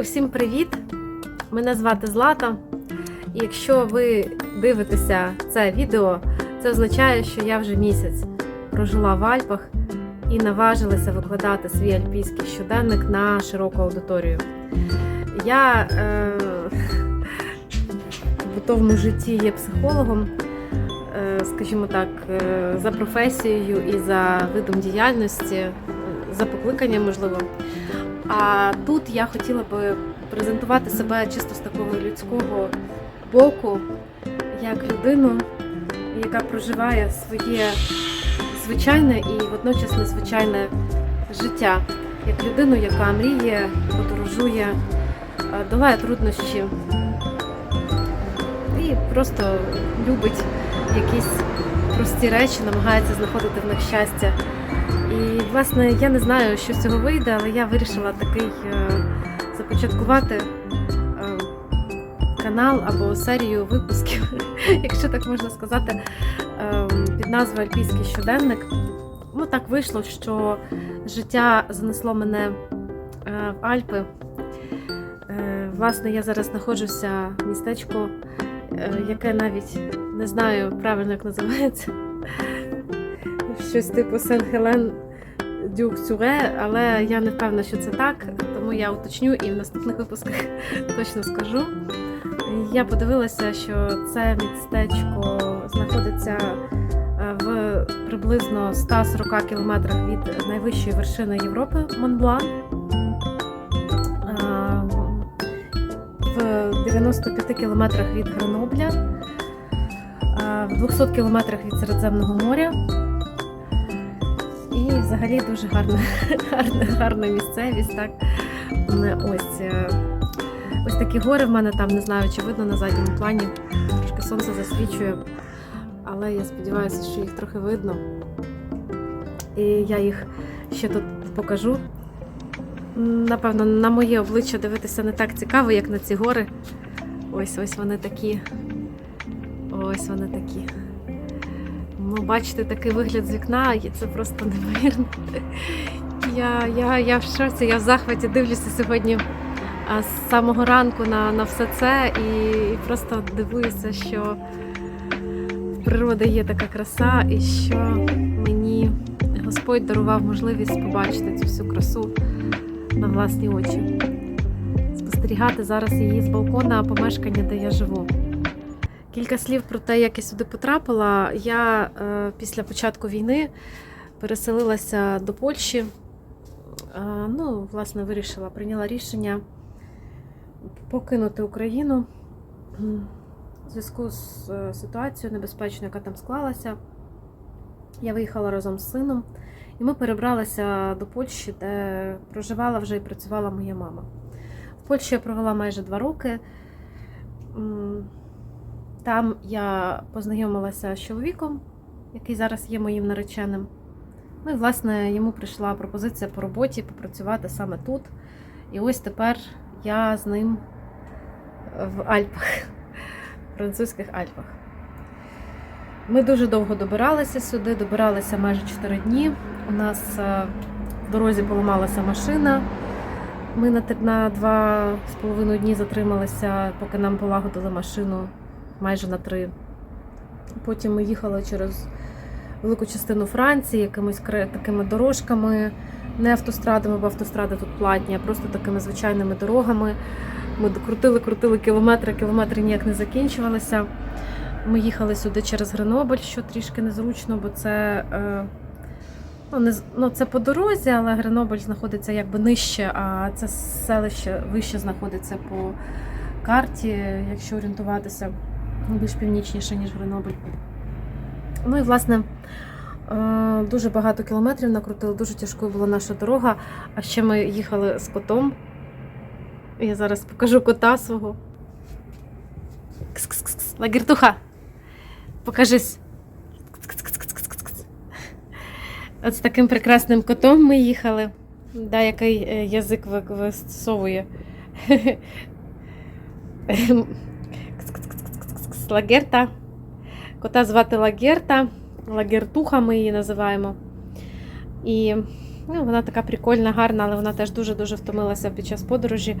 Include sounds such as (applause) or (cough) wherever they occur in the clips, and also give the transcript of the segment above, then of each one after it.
Усім привіт! Мене звати Злата. І якщо ви дивитеся це відео, це означає, що я вже місяць прожила в Альпах і наважилася викладати свій альпійський щоденник на широку аудиторію. Я е, в бутовому житті є психологом, е, скажімо так, е, за професією і за видом діяльності, за покликанням, можливо. А тут я хотіла би презентувати себе чисто з такого людського боку, як людину, яка проживає своє звичайне і водночас незвичайне життя, як людину, яка мріє, подорожує, е, долає труднощі і просто любить якісь прості речі, намагається знаходити в них щастя. І, власне, я не знаю, що з цього вийде, але я вирішила такий е, започаткувати е, канал або серію випусків, (laughs) якщо так можна сказати, е, під назвою Альпійський щоденник. Ну, так вийшло, що життя занесло мене в Альпи. Власне, я зараз знаходжуся в містечку, яке навіть не знаю правильно, як називається. Щось типу Сен-Хелен Дюк Сюре, але я не впевнена, що це так, тому я уточню і в наступних випусках (laughs) точно скажу. Я подивилася, що це містечко знаходиться е, в приблизно 140 кілометрах від найвищої вершини Європи Монблан. Е, В 95 кілометрах від Гренобля, е, в 200 кілометрах від Середземного моря. І взагалі дуже гарна, (laughs) гарна, гарна місцевість. Так? Ось, е, ось такі гори в мене там, не знаю, чи видно на задньому плані. Трошки сонце засвічує, але я сподіваюся, що їх трохи видно. І я їх ще тут покажу. Напевно, на моє обличчя дивитися не так цікаво, як на ці гори. Ось ось вони такі. Ось вони такі. Ну, бачите такий вигляд з вікна, це просто неймовірно. Я, я, я в шоці, я в захваті дивлюся сьогодні з самого ранку на, на все це і, і просто дивуюся, що в природі є така краса, і що мені Господь дарував можливість побачити цю всю красу на власні очі. Спостерігати зараз її з балкона помешкання, де я живу. Кілька слів про те, як я сюди потрапила. Я е, після початку війни переселилася до Польщі. Е, ну, власне, вирішила, прийняла рішення покинути Україну в зв'язку з е, ситуацією небезпечною, яка там склалася. Я виїхала разом з сином, і ми перебралися до Польщі, де проживала вже і працювала моя мама. В Польщі я провела майже два роки. Там я познайомилася з чоловіком, який зараз є моїм нареченим. Ну і, власне, йому прийшла пропозиція по роботі попрацювати саме тут. І ось тепер я з ним в Альпах, французьких Альпах. Ми дуже довго добиралися сюди, добиралися майже 4 дні. У нас е, в дорозі поламалася машина. Ми на три- на два з половиною дні затрималися, поки нам полагодили машину майже на три. Потім ми їхали через велику частину Франції, якимись такими дорожками, не автострадами, бо автостради тут платні, а просто такими звичайними дорогами. Ми крутили, крутили кілометри, кілометри ніяк не закінчувалися. Ми їхали сюди через Гренобль, що трішки незручно, бо це, е, ну, не, ну, це по дорозі, але Гренобль знаходиться якби нижче, а це селище вище знаходиться по карті, якщо орієнтуватися більш північніше, ніж Гренобль. Ну і власне. е, Дуже багато кілометрів накрутили, дуже тяжкою була наша дорога. А ще ми їхали з котом. Я зараз покажу кота свого. Кс-кс-кс-кс. Лагертуха. Покажись. От з таким прекрасним котом ми їхали. Да, який е, язик ви- висовує. (laughs) Лагерта. Кота звати Лагерта. Лагертуха ми її називаємо. І Ну, вона така прикольна, гарна, але вона теж дуже-дуже втомилася під час подорожі.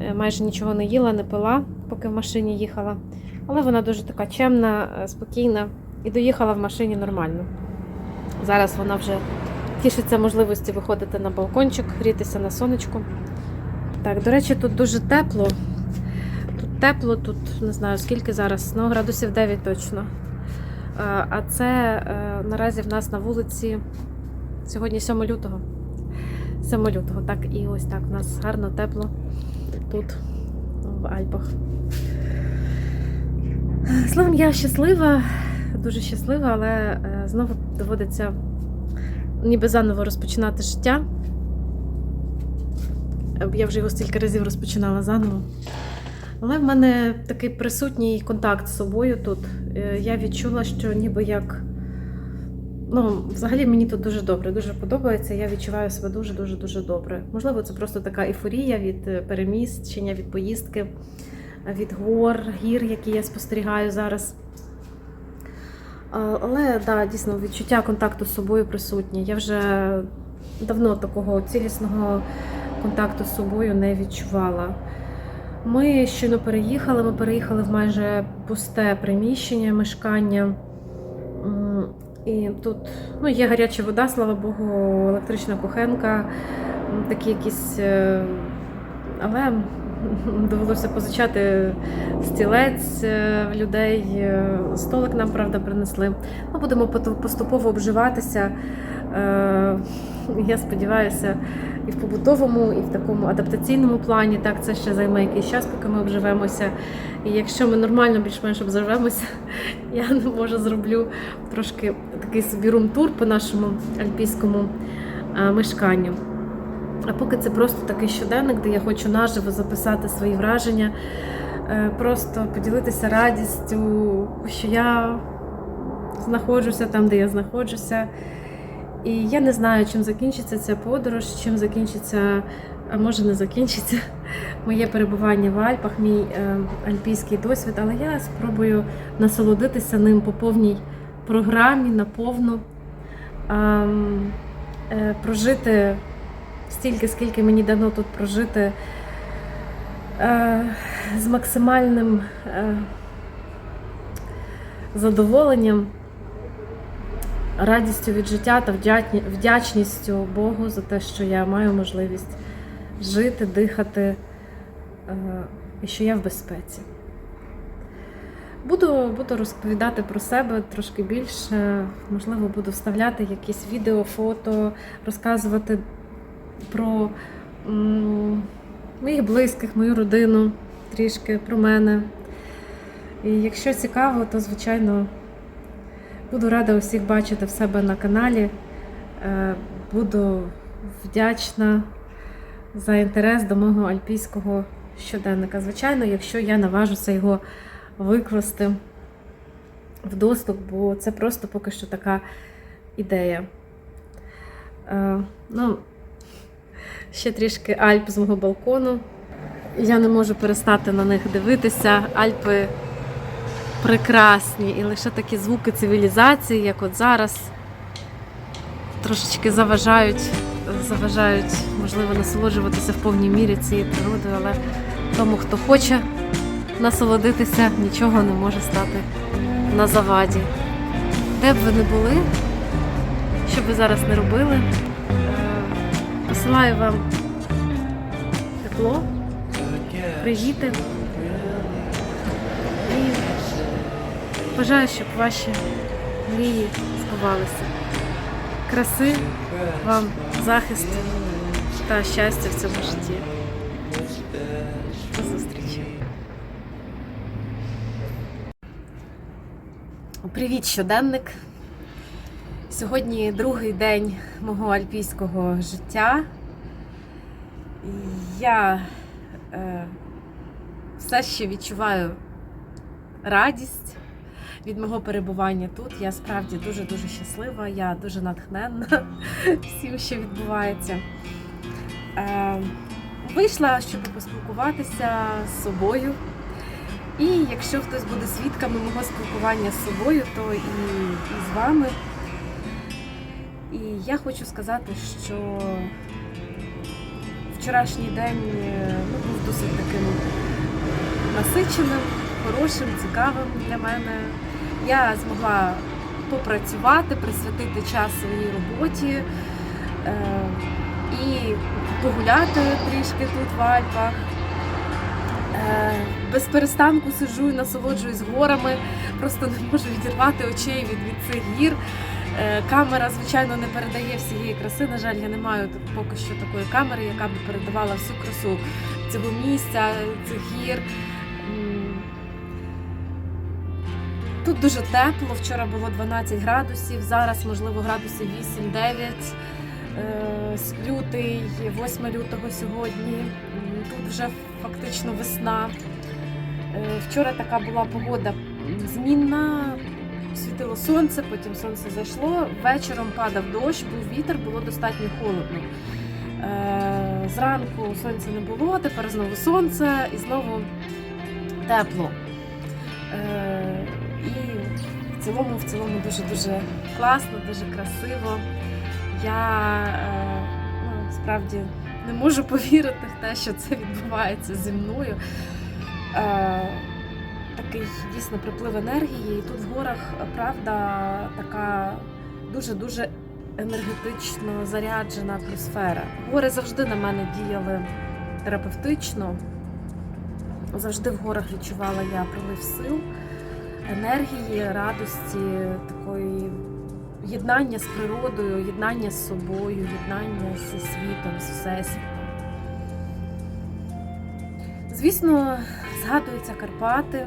Е, Майже нічого не їла, не пила, поки в машині їхала. Але вона дуже така чемна, е, спокійна і доїхала в машині нормально. Зараз вона вже тішиться можливості виходити на балкончик, грітися на сонечку. Так, до речі, тут дуже тепло. Тепло, тут не знаю скільки зараз, ну градусів 9 точно. Е, А це е, наразі в нас на вулиці сьогодні 7 лютого. 7 лютого, так, і ось так в нас гарно, тепло тут, в Альпах. Словом, я щаслива, дуже щаслива, але е, знову доводиться ніби заново розпочинати життя. Я вже його стільки разів розпочинала заново. Але в мене такий присутній контакт з собою тут. Е, Я відчула, що ніби як. Ну, взагалі мені тут дуже добре, дуже подобається. Я відчуваю себе дуже дуже добре. Можливо, це просто така ейфорія від е, переміщення, від поїздки, е, від гор, гір, які я спостерігаю зараз. Але да, дійсно відчуття контакту з собою присутнє. Я вже давно такого цілісного контакту з собою не відчувала. Ми щойно переїхали, ми переїхали в майже пусте приміщення, мешкання. І тут ну, є гаряча вода, слава Богу, електрична кухенка, такі якісь. е, Але довелося позичати стілець е, в людей. е, Столик нам, правда, принесли. Ми будемо поступово обживатися. Я сподіваюся, і в побутовому, і в такому адаптаційному плані. Так, це ще займе якийсь час, поки ми обживемося. І якщо ми нормально більш-менш обживемося, (laughs) я може зроблю трошки такий собі рум-тур по нашому альпійському е, мешканню. А поки це просто такий щоденник, де я хочу наживо записати свої враження, е, просто поділитися радістю, що я знаходжуся там, де я знаходжуся. І я не знаю, чим закінчиться ця подорож, чим закінчиться, а може не закінчиться (laughs) моє перебування в Альпах, мій е, альпійський досвід, але я спробую насолодитися ним по повній програмі, наповну, е, прожити стільки, скільки мені дано тут прожити е, з максимальним задоволенням, радістю від життя та вдячністю Богу за те, що я маю можливість жити, дихати е, і що я в безпеці. Буду, буду розповідати про себе трошки більше. Можливо, буду вставляти якісь відео, фото, розказувати про моїх близьких, мою родину, трішки про мене. І якщо цікаво, то звичайно буду рада усіх бачити в себе на каналі. Е, Буду вдячна за інтерес до мого альпійського щоденника. Звичайно, якщо я наважуся його викласти в доступ, бо це просто поки що така ідея. Е, ну, ще трішки Альп з мого балкону. Я не можу перестати на них дивитися. Альпи прекрасні, і лише такі звуки цивілізації, як от зараз, трошечки заважають, заважають, можливо, насолоджуватися в повній мірі цією природою, але тому, хто хоче насолодитися, нічого не може стати на заваді. Де б ви не були, що б ви зараз не робили, е, посилаю вам тепло, привіти. І бажаю, щоб ваші мрії збувалися. Краси вам, захисту та щастя в цьому житті. До зустрічі. Привіт, щоденник. Сьогодні другий день мого альпійського життя. Я е, все ще відчуваю радість від мого перебування тут. Я справді дуже-дуже щаслива, я дуже натхненна (laughs) всім, що відбувається. Е, вийшла, щоб поспілкуватися з собою. І якщо хтось буде свідками мого спілкування з собою, то і, і з вами. І я хочу сказати, що вчорашній день е, ну, був досить таким насиченим, хорошим, цікавим для мене. Я змогла попрацювати, присвятити час своїй роботі е, і погуляти трішки тут в Альпах. Е, без перестанку сиджу і насолоджуюсь горами, просто не можу відірвати очей від, від цих гір. Е, Камера, звичайно, не передає всієї краси. На жаль, я не маю поки що такої камери, яка б передавала всю красу цього місця, цих гір. Тут дуже тепло. Вчора було 12 градусів, зараз, можливо, градусів 8-9. Е, Лютий, 8 лютого сьогодні. Тут вже фактично весна. Е, Вчора така була погода змінна, світило сонце, потім сонце зайшло. Вечором падав дощ, був вітер, було достатньо холодно. Е, Зранку сонця не було, тепер знову сонце і знову тепло. Цілому, в цілому дуже дуже класно, дуже красиво. Я е, ну, справді не можу повірити в те, що це відбувається зі мною. Е, Такий дійсно приплив енергії. І тут в горах правда така дуже-дуже енергетично заряджена атмосфера. Гори завжди на мене діяли терапевтично. Завжди в горах відчувала я прилив сил, енергії, радості, такої єднання з природою, єднання з собою, єднання зі світом, з всесвітом. Звісно, згадуються Карпати,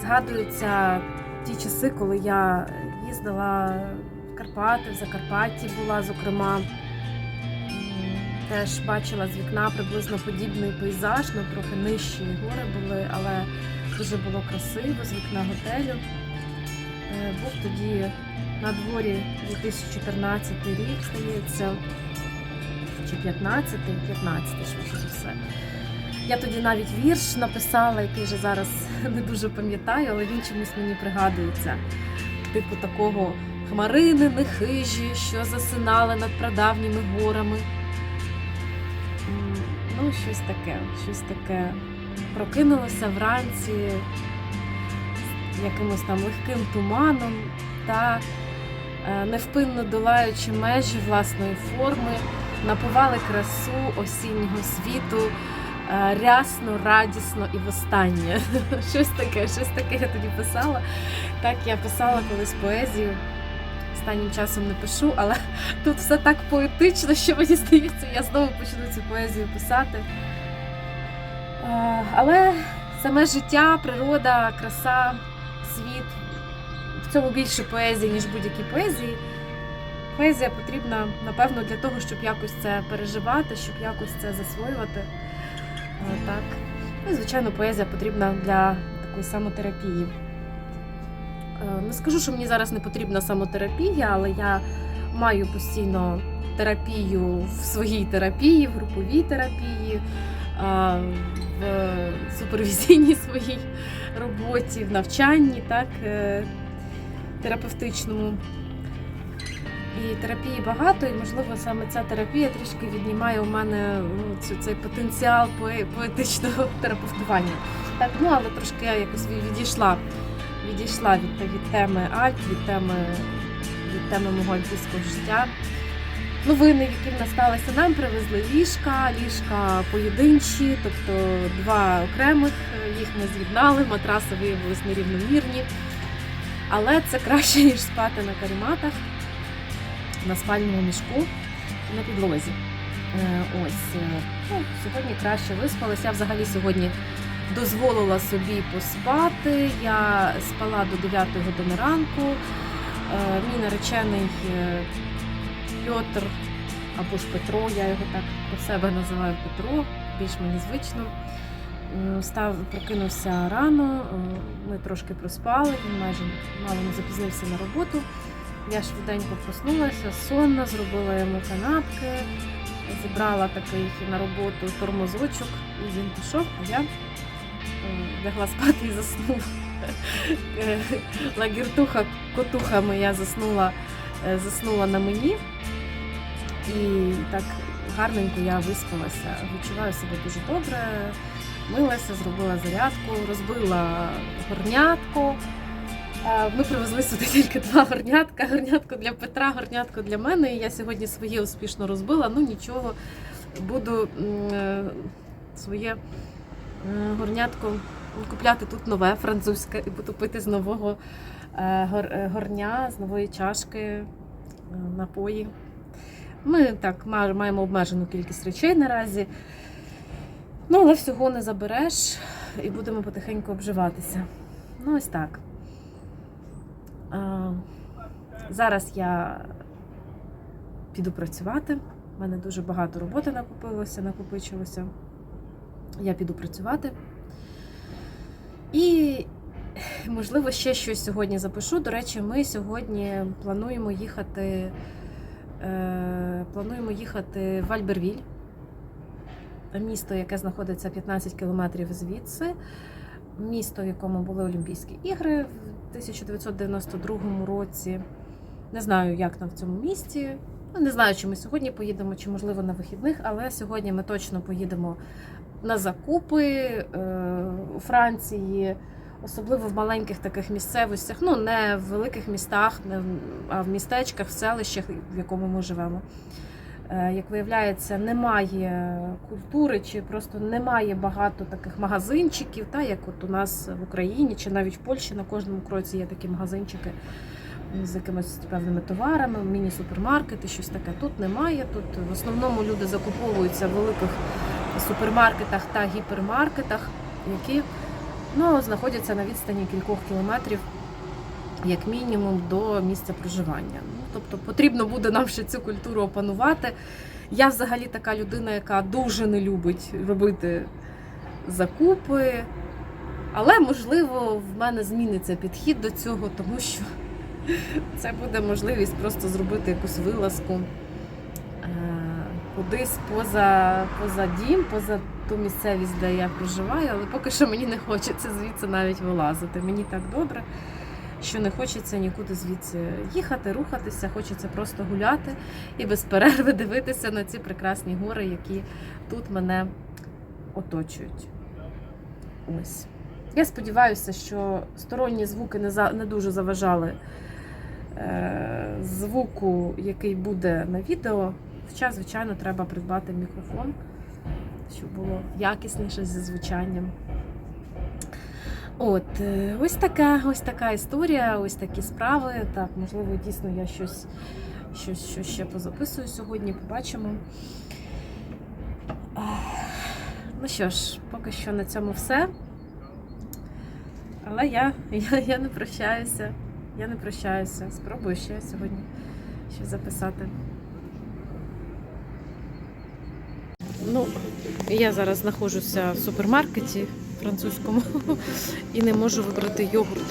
згадуються ті часи, коли я їздила в Карпати, в Закарпатті була, зокрема. Теж бачила з вікна приблизно подібний пейзаж, ну трохи нижчі гори були, але дуже було красиво з вікна готелю. Е, Був тоді на дворі 2014 рік, здається, чи 15, 15 швидше за все. Я тоді навіть вірш написала, який вже зараз (laughs) не дуже пам'ятаю, але він чомусь мені пригадується. Типу такого хмарини нехижі, що засинали над прадавніми горами. Ну, щось таке, щось таке. Прокинулася вранці з якимось там легким туманом та е, невпинно долаючи межі власної форми, напували красу осіннього світу е, рясно, радісно і востаннє. (laughs) Щось таке, щось таке я тоді писала. Так я писала колись поезію. Останнім часом не пишу, але (laughs) тут все так поетично, що мені здається, я знову почну цю поезію писати. Е, Але саме життя, природа, краса, світ в цьому більше поезії, ніж будь-які поезії. Поезія потрібна, напевно, для того, щоб якось це переживати, щоб якось це засвоювати. Е, Так. Ну, звичайно, поезія потрібна для такої самотерапії. Е, Не скажу, що мені зараз не потрібна самотерапія, але я маю постійно терапію в своїй терапії, в груповій терапії, в супервізійній (laughs) своїй роботі, в навчанні, так, е, терапевтичному. І терапії багато, і можливо саме ця терапія трішки віднімає у мене ну, цей потенціал поетичного (laughs) терапевтування. Так, ну але трошки я якось відійшла, відійшла від, від теми Альп, від теми, від теми мого альпійського життя. Новини, які в нас сталися, нам привезли ліжка, ліжка поєдинчі, тобто два окремих, е, їх ми з'єднали, матраси виявилися нерівномірні. Але це краще, (laughs) ніж спати на каріматах на спальному мішку на підлозі. Е, Ось е, ну, сьогодні краще виспалася. Я взагалі сьогодні дозволила собі поспати. Я спала до 9 години ранку. Мій наречений Пьотр або ж Петро, я його так про себе називаю Петро, більш мені звично. Став, прокинувся рано, ми трошки проспали, він майже мало не запізнився на роботу. Я швиденько проснулася, сонна, зробила йому канапки, зібрала такий на роботу тормозочок, і він пішов, а я лягла спати і заснула. Е, Лагіртуха, котуха моя заснула е, заснула на мені. І так гарненько я виспалася. Відчуваю себе дуже добре. Милася, зробила зарядку, розбила горнятку. Е, Ми привезли сюди тільки два горнятка. Горнятко для Петра, горнятко для мене. Я сьогодні своє успішно розбила. Ну нічого, буду е, своє е, горнятко купляти тут нове, французьке, і буду пити з нового гор- горня, з нової чашки напої. Ми так маємо обмежену кількість речей наразі. Ну, але всього не забереш і будемо потихеньку обживатися. Ну, ось так. А, зараз я піду працювати. У мене дуже багато роботи накопилося, накопичилося. Я піду працювати. І, можливо, ще щось сьогодні запишу. До речі, ми сьогодні плануємо їхати, плануємо їхати в Альбервіль, місто, яке знаходиться 15 кілометрів звідси. Місто, в якому були Олімпійські ігри в 1992 році. Не знаю, як там в цьому місті. Ну, Не знаю, чи ми сьогодні поїдемо, чи можливо на вихідних, але сьогодні ми точно поїдемо на закупи е, у Франції, особливо в маленьких таких місцевостях, ну не в великих містах, а в містечках, в селищах, в якому ми живемо. Е, Як виявляється, немає культури, чи просто немає багато таких магазинчиків, та як от у нас в Україні, чи навіть в Польщі на кожному кроці є такі магазинчики з якимись певними товарами, міні-супермаркети, щось таке. Тут немає. Тут в основному люди закуповуються в великих супермаркетах та гіпермаркетах, які ну, знаходяться на відстані кількох кілометрів, як мінімум, до місця проживання. Ну, тобто потрібно буде нам ще цю культуру опанувати. Я взагалі така людина, яка дуже не любить робити закупи. Але, можливо, в мене зміниться підхід до цього, тому що це буде можливість просто зробити якусь вилазку кудись поза, поза дім, поза ту місцевість, де я проживаю, але поки що мені не хочеться звідси навіть вилазити. Мені так добре, що не хочеться нікуди звідси їхати, рухатися, хочеться просто гуляти і без перерви дивитися на ці прекрасні гори, які тут мене оточують. Ось. Я сподіваюся, що сторонні звуки не, за, не дуже заважали е, звуку, який буде на відео. Хоча, звичайно, треба придбати мікрофон, щоб було якісніше зі звучанням. От, е, ось така, ось така історія, ось такі справи. Так, можливо, дійсно я щось, щось, щось ще позаписую сьогодні, побачимо. Ну що ж, поки що на цьому все. Але я, (laughs) я, я не прощаюся. Я не прощаюся. Спробую ще сьогодні щось записати. Ну, я зараз знаходжуся в супермаркеті французькому і не можу вибрати йогурт.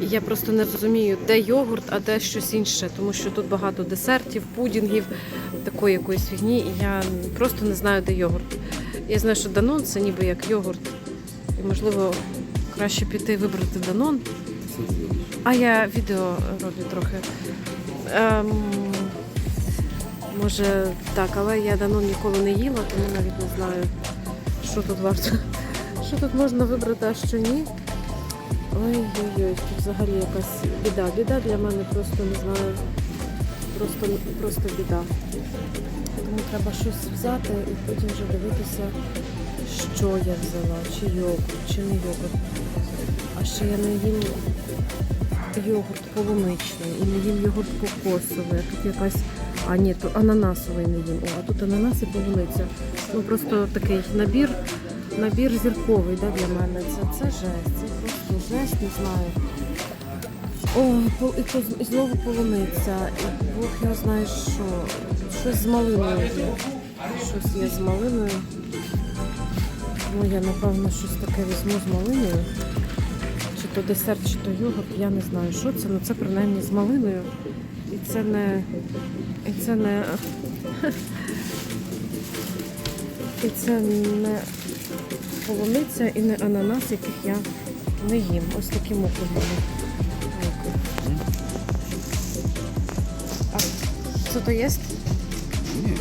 Я просто не розумію, де йогурт, а де щось інше, тому що тут багато десертів, пудінгів, такої якоїсь фігні, і я просто не знаю, де йогурт. Я знаю, що Данон це ніби як йогурт. І можливо краще піти вибрати Данон. А я відео роблю трохи. Ем, може так, але я Данон ніколи не їла, тому навіть не знаю, що тут варто. Що тут можна вибрати, а що ні. Ой-ой-ой, тут взагалі якась біда. Біда для мене просто не знаю. Просто, просто біда. Тому треба щось взяти і потім вже дивитися, що я взяла, чи йогурт, чи не йогурт. А ще я не їм йогурт полуничний і не їм йогурт кокосовий. Тут якась. А ні, то ананасовий не їм. О, а тут ананас і полуниця. Ну просто такий набір, набір зірковий да, для мене. Це, це жесть. Це просто жесть, не знаю. О, і, то- і знову полуниця. І Бог його знає що. Щось з малиною є. Щось є з малиною. Ну, я напевно щось таке візьму з малиною. Чи то десерт, чи то йогурт, я не знаю, що це, але це принаймні з малиною. І це не. І це не. І це не полуниця і не ананас, яких я не їм. Ось такі муки в мене. Муки. то є? Ні.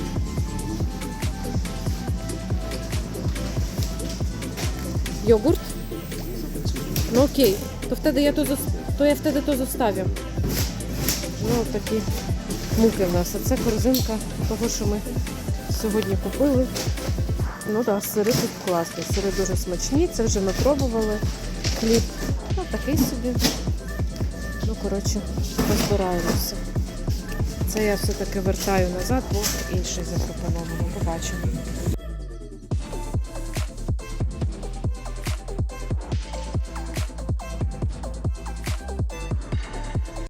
Йогурт? Ну окей. То вtedy я то, то я вtedy то зоставлю. Ну, такі муки в нас. А це корзинка того, що ми сьогодні купили. Ну так, сири тут класні. Сири дуже смачні, це вже ми пробували. Хліб. Ну, такий собі. Ну, коротше, розбираємося. Це я все-таки вертаю назад, бо інший запропонований. Побачимо.